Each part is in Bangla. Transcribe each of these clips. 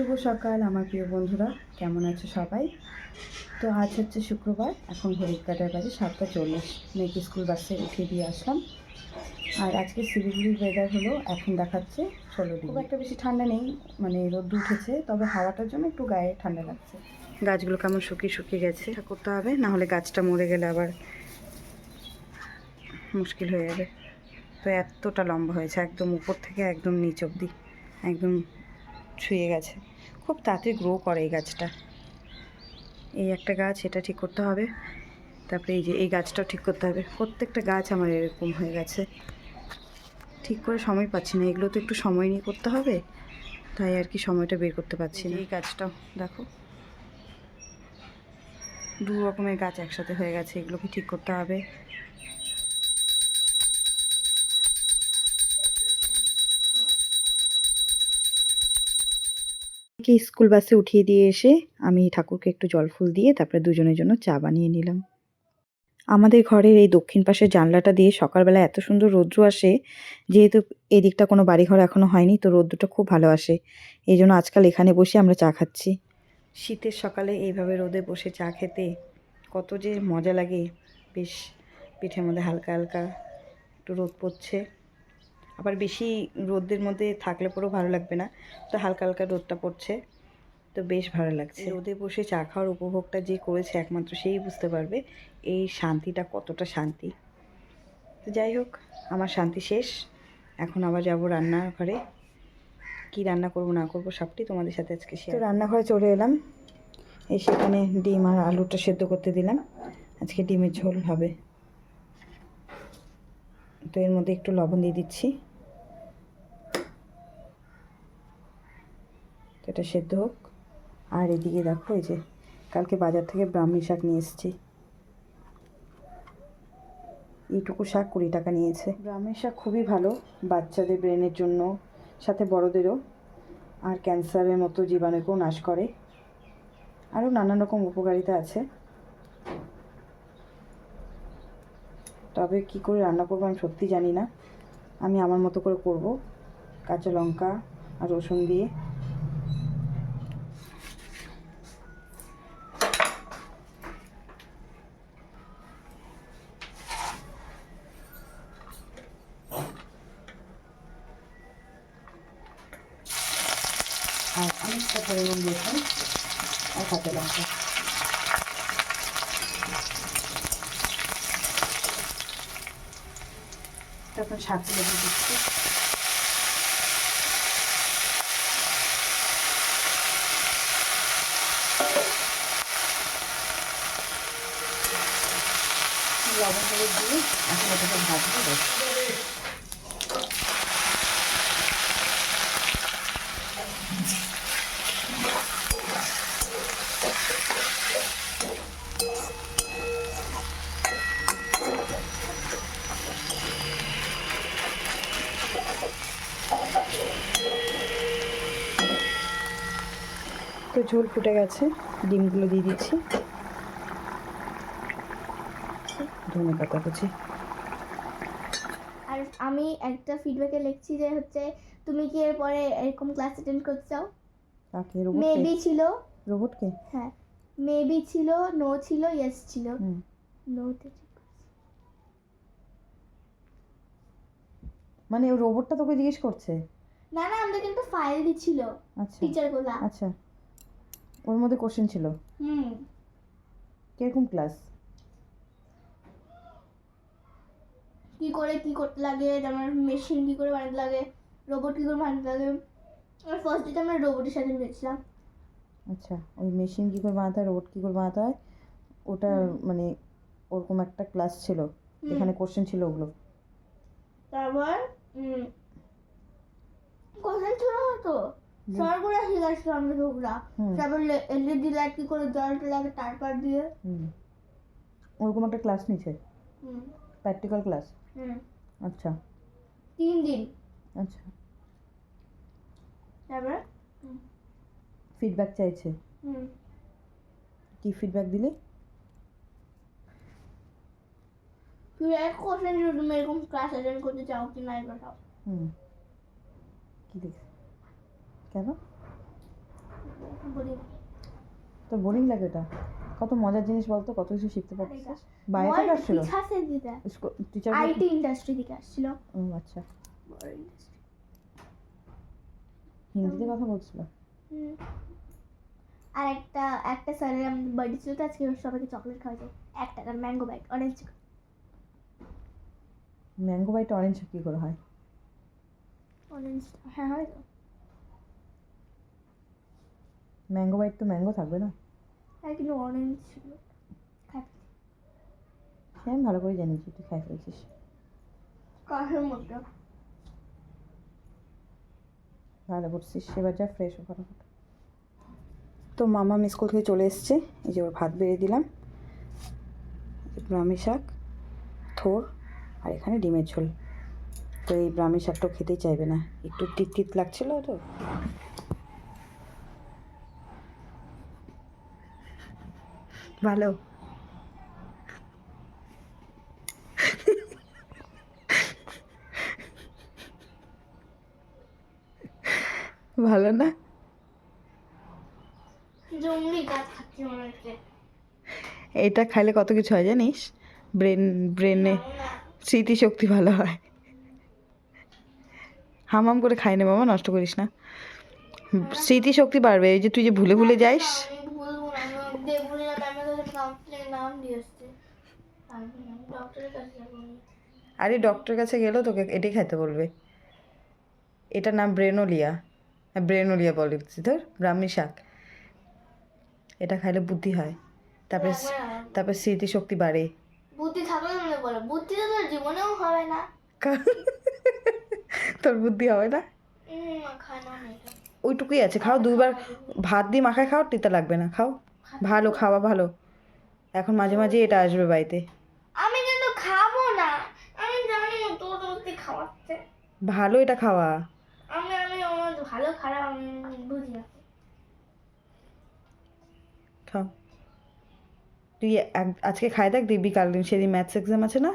শুভ সকাল আমার প্রিয় বন্ধুরা। কেমন আছো সবাই? তো আজ হচ্ছে শুক্রবার এখন ঘড়ির কাটার বাজে সাতটা চল্লিশ। মেয়েকে স্কুল বাসে উঠিয়ে দিয়ে আসলাম। আর আজকে শিলিগুড়ির ওয়েদার হলো এখন দেখাচ্ছে ষোলো খুব একটা বেশি ঠান্ডা নেই মানে রোদ উঠেছে তবে হাওয়াটার জন্য একটু গায়ে ঠান্ডা লাগছে। গাছগুলো কেমন শুকিয়ে শুকিয়ে গেছে? করতে হবে না হলে গাছটা মরে গেলে আবার মুশকিল হয়ে যাবে। তো এতটা লম্বা হয়েছে একদম উপর থেকে একদম নিচ অবধি একদম ছুঁয়ে গেছে। খুব তাড়াতাড়ি গ্রো করে এই গাছটা। এই একটা গাছ এটা ঠিক করতে হবে। তারপরে এই যে এই গাছটাও ঠিক করতে হবে। প্রত্যেকটা গাছ আমার এরকম হয়ে গেছে। ঠিক করে সময় পাচ্ছি না। এগুলো তো একটু সময় নিয়ে করতে হবে। তাই আর কি সময়টা বের করতে পারছি না। এই গাছটাও দেখো। দু রকমের গাছ একসাথে হয়ে গেছে। এগুলোকে ঠিক করতে হবে। কে স্কুল বাসে উঠিয়ে দিয়ে এসে আমি ঠাকুরকে একটু জল ফুল দিয়ে তারপরে দুজনের জন্য চা বানিয়ে নিলাম। আমাদের ঘরের এই দক্ষিণ পাশের জানলাটা দিয়ে সকালবেলা এত সুন্দর রৌদ্র আসে, যেহেতু এদিকটা কোনো বাড়িঘর এখনও হয়নি, তো রৌদ্রটা খুব ভালো আসে। এই জন্য আজকাল এখানে বসে আমরা চা খাচ্ছি। শীতের সকালে এইভাবে রোদে বসে চা খেতে কত যে মজা লাগে। বেশ, পিঠের মধ্যে হালকা হালকা একটু রোদ পড়ছে। আবার বেশি রোদের মধ্যে থাকলে পরেও ভালো লাগবে না। তো হালকা হালকা রোদটা পড়ছে, তো বেশ ভালো লাগছে। রোদে বসে চা খাওয়ার উপভোগটা যে করেছে একমাত্র সেই বুঝতে পারবে এই শান্তিটা কতটা শান্তি। তো যাই হোক, আমার শান্তি শেষ। এখন আবার যাব রান্নার ঘরে কি রান্না করব, না করব সবটি তোমাদের সাথে আজকে শেয়ার তো রান্নাঘরে চলে এলাম। এই সেখানে ডিম আর আলুটা সেদ্ধ করতে দিলাম। আজকে ডিমের ঝোল হবে। তো এর মধ্যে একটু লবণ দিয়ে দিচ্ছি। এটা সেদ্ধ হোক। আর এদিকে দেখো, এই যে কালকে বাজার থেকে ব্রাহ্মী শাক নিয়ে এসেছি। এইটুকু শাক কুড়ি টাকা নিয়েছে। ব্রাহ্মী শাক খুবই ভালো, বাচ্চাদের ব্রেনের জন্য, সাথে বড়দেরও। আর ক্যান্সারের মতো জীবাণুকেও নাশ করে। আরও নানান রকম উপকারিতা আছে। তবে কি করে রান্না করব আমি সত্যি জানি না। আমি আমার মতো করে করব। কাঁচা লঙ্কা আর রসুন দিয়ে আর অনেকটা পরিমাণ রসুন আর কাঁচা লঙ্কা। তারপর শাকগুলো দিয়ে দিচ্ছি। লবণ হলুদ দিয়ে এখন ওটাকে ভাজবো বেশ তো ঝোল ফুটে গেছে ডিমগুলো দিয়ে দিচ্ছি। ধনে পাতা কুচি। আর আমি একটা ফিডব্যাকে লিখছি যে হচ্ছে তুমি কি এরপরে এরকম ক্লাস অ্যাটেন্ড করতে চাও? কাকে? রোবটকে মেবি ছিল। রোবটকে হ্যাঁ। মেবি ছিল নো ছিল ইয়েস ছিল। হুম। নোতে মানে ও রোবটটা তোকে জিজ্ঞেস করছে? না না আমাদের কিন্তু ফাইল দিচ্ছিল আচ্ছা। টিচারগুলা আচ্ছা। ওর মধ্যে কোশ্চেন ছিল। হুম। কীরকম ক্লাস কি করে কি করতে লাগে যেমন মেশিন কি করে বানাতে লাগে রোবট কি করে বানাতে লাগে। আর ফার্স্ট ডেতে আমরা রোবটের সাথে মিলেছিলাম। আচ্ছা ওই মেশিন কি করে বানাতে হয় রোবট কি করে বানাতে হয় ওটা মানে ওরকম একটা ক্লাস ছিল। এখানে কোশ্চেন ছিল ওগুলো। তারপর কোথায় ছিল তো? শিখাচ্ছিল ওগুলা হুম। তারপর এলইডি লাইট কি করে জলটা লাগে তারপর দিয়ে? ওরকম একটা ক্লাস নিছে? প্র্যাকটিক্যাল ক্লাস আচ্ছা। তিন দিন। আচ্ছা। তারপর? ফিডব্যাক চাইছে? হুম। কি ফিডব্যাক দিলে? তুই এক কোশ্চেন তুমি এরকম ক্লাস অ্যাটেন্ড করতে চাও কি না এবার হুম। কি কেন? তো বোরিং লাগে এটা। কত মজার জিনিস বলতো কত কিছু শিখতে পারছিস বাইরে থেকে আসছিল টিচার আইটি ইন্ডাস্ট্রি থেকে আসছিল। ও আচ্ছা। হিন্দিতে কথা বলছিল? আর একটা একটা স্যারের আমাদের বার্থডে ছিল তো আজকে সবাইকে চকলেট খাওয়াছে এক টাকার mango bite orange mango bite orange কী করে হয়? অরেঞ্জ হ্যাঁ হয় তো। ম্যাঙ্গো বাইট তো ম্যাঙ্গো থাকবে না? হ্যাঁ কিন্তু অরেঞ্জ ছিল। হ্যাঁ আমি ভালো করে জানি তুই খাই ফেলছিস। কাঠের মতো ভালো করছিস এবার যা ফ্রেশ ও ফটাফট। তো মামা স্কুল থেকে চলে এসছে এই যে ওর ভাত বেড়ে দিলাম। ব্রাহ্মী শাক থোর আর এখানে ডিমের ঝোল। তো এই ব্রাহ্মী শাকটাও খেতেই চাইবে না। একটু তিত তিত লাগছিল তো। ভালো। ভালো না? এটা খাইলে কত কিছু হয় জানিস? ব্রেন ব্রেনে স্মৃতিশক্তি ভালো হয়। হামাম করে খাই না বাবা নষ্ট করিস না। স্মৃতিশক্তি বাড়বে এই যে তুই যে ভুলে ভুলে যাইস আমি ভুলবো না আমি দেখব না ম্যামের কাছে কাউন্সিলিং নাম দিয়ে আসছে ডক্টরের কাছে যাব। আরে ডক্টরের কাছে গেলেও তোকে এটাই খেতে বলবে। এটার নাম ব্রেনোলিয়া। হ্যাঁ ব্রেনোলিয়া বলে তোর? ব্রাহ্মী শাক। এটা খাইলে বুদ্ধি হয়। তারপরে তারপরে স্মৃতিশক্তি বাড়ে। বুদ্ধি থাকলে বলো। বুদ্ধি তো তোর জীবনেও হবে না। তোর বুদ্ধি হবে না। ওইটুকুই আছে। খাও দুবার ভাত দিয়ে মাখায় খাও তিতা লাগবে না। খাও। ভালো খাওয়া ভালো। এখন মাঝে মাঝে এটা আসবে বাড়িতে। আমি কিন্তু খাব না। আমি জানি তোর তোর খাওয়াচ্ছে। ভালো এটা খাওয়া। আমি আমি আমার ভালো খারাপ আমি বুঝি না। খাও। তুই আজকে খাই দেখ দেখবি কাল দিন সেদিন ম্যাথস এক্সাম আছে না?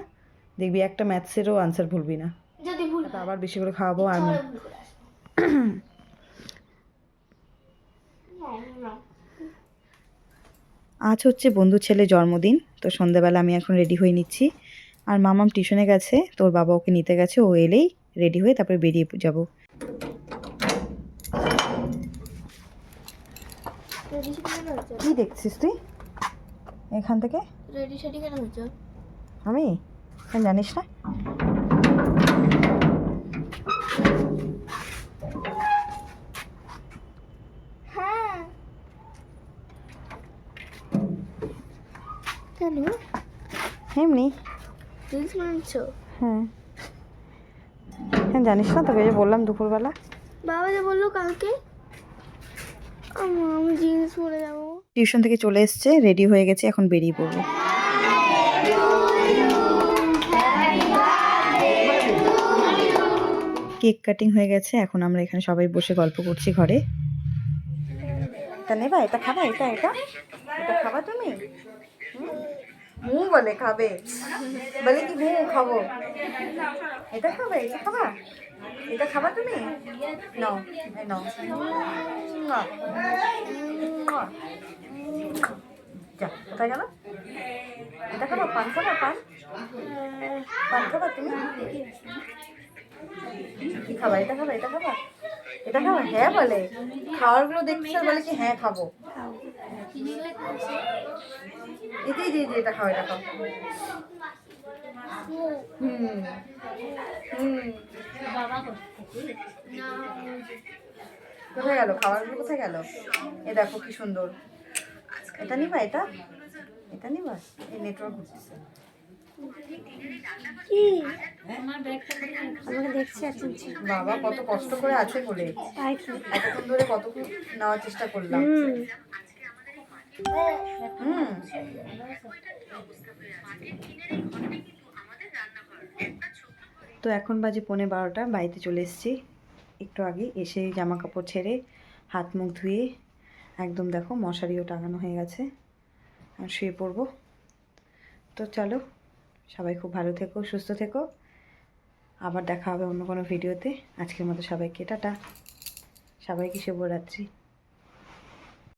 দেখবি একটা ম্যাথসেরও আনসার ভুলবি না। যদি ভুল আবার বেশি করে খাওয়াবো না, না। আজ হচ্ছে বন্ধু ছেলে জন্মদিন তো সন্ধ্যাবেলা আমি এখন রেডি হয়ে নিচ্ছি। আর মামাম টিউশনে গেছে তোর বাবা ওকে নিতে গেছে ও এলেই রেডি হয়ে তারপরে বেরিয়ে যাব। কি দেখছিস তুই? এখান থেকে? রেডি সেডি কেন হচ্ছে? আমি? জানিস না? এমনি। রিলস বানাচ্ছো? হ্যাঁ। হ্যাঁ জানিস না তোকে যে বললাম দুপুরবেলা? বাবা যে বলল কালকে। আমি জিন্স পরে যাব। টিউশন থেকে চলে এসছে রেডি হয়ে গেছে এখন বেরিয়ে পড়ব। কেক কাটিং হয়ে গেছে এখন আমরা এখানে সবাই বসে গল্প করছি ঘরে। এটা নেবা এটা খাবা এটা এটা। এটা খাবা তুমি? হু বলে খাবে। বলে কি হু খাব? এটা খাবে, এটা খাবা? এটা খাবা তুমি? নাও। যা, কোথায় গেল? এটা খাবা? পান খাবা, পান? পান খাবা তুমি? কি খাবা? এটা খাবা এটা খাবা? এটা খাবা? হ্যাঁ বলে। খাওয়ারগুলো আর বলে কি হ্যাঁ খাব। এটাই দিয়ে দিয়ে এটা খাও এটা খাও। হুম। হুম। কোথায় গেল? খাবারগুলো কোথায় গেল? এ দেখো কি সুন্দর। এটা নিবা এটা? এটা নিবা? এই নেটওয়ার্ক ঘুরতেছে। আচ্ছা বাবা কত কষ্ট করে আছে বলে। তাই এতক্ষণ ধরে কতক্ষণ নেওয়ার চেষ্টা করলাম। তো এখন বাজে পৌনে বারোটা, বাড়িতে চলে এসেছি। একটু আগে এসে জামা কাপড় ছেড়ে হাত মুখ ধুয়ে একদম দেখো মশারিও টাঙানো হয়ে গেছে। আর শুয়ে পড়ব। তো চলো, সবাই খুব ভালো থেকো, সুস্থ থেকো। আবার দেখা হবে অন্য কোনো ভিডিওতে। আজকের মতো সবাইকে, টাটা। সবাইকে শুভরাত্রি।